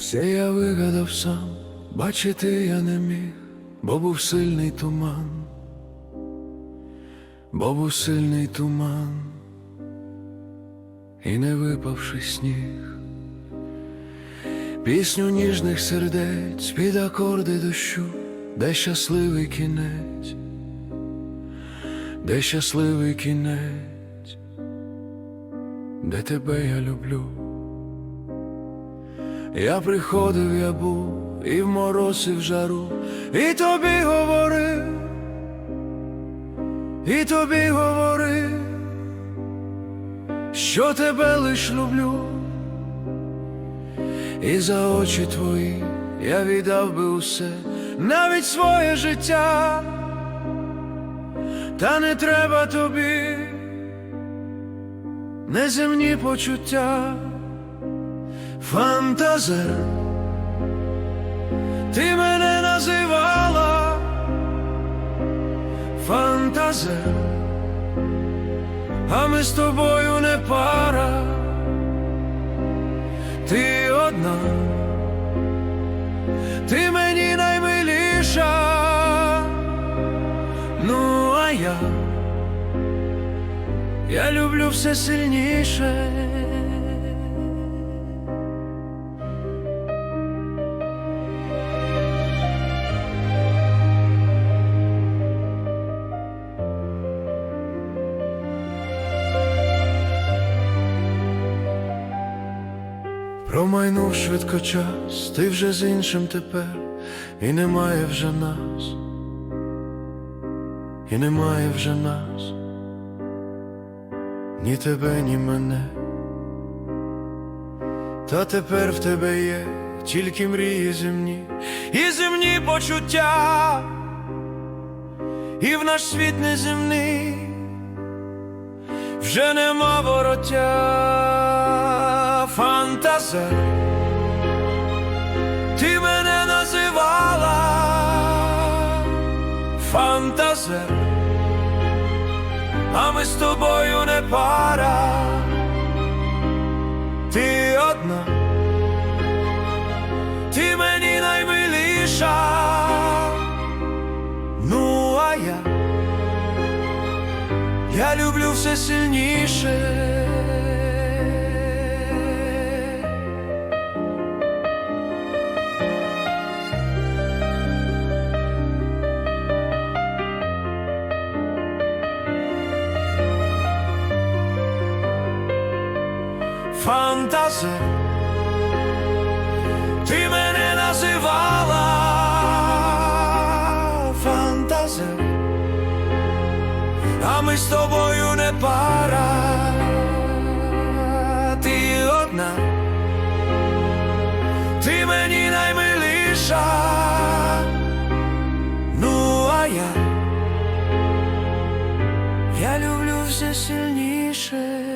Все я вигадав сам, бачити я не міг, бо був сильний туман, бо був сильний туман, і не випавши сніг, пісню ніжних сердець під акорди дощу, де щасливий кінець, де щасливий кінець, де тебе я люблю. Я приходив, я був і в мороз, і в жару, і тобі говорив, і тобі говорив, що тебе лиш люблю, і за очі твої я віддав би усе, навіть своє життя, та не треба тобі неземні почуття. Фантазер, ти мене називала фантазер, а ми з тобою не пара, ти одна, ти мені наймиліша, ну а я, я люблю все сильніше. Промайнув швидко час, ти вже з іншим тепер, і немає вже нас, і немає вже нас, ні тебе, ні мене. Та тепер в тебе є тільки мрії земні, і земні почуття, і в наш світ неземний вже нема вороття, фантазер, ти мене називала фантазер, а ми з тобою не пара, ти одна, ти мені наймиліша, ну а я. Я люблю все сильніше. Фантазер, ти мене називала фантазер а ми з тобою не пара, ти одна, ти мені наймиліша, ну я люблю все сильніше.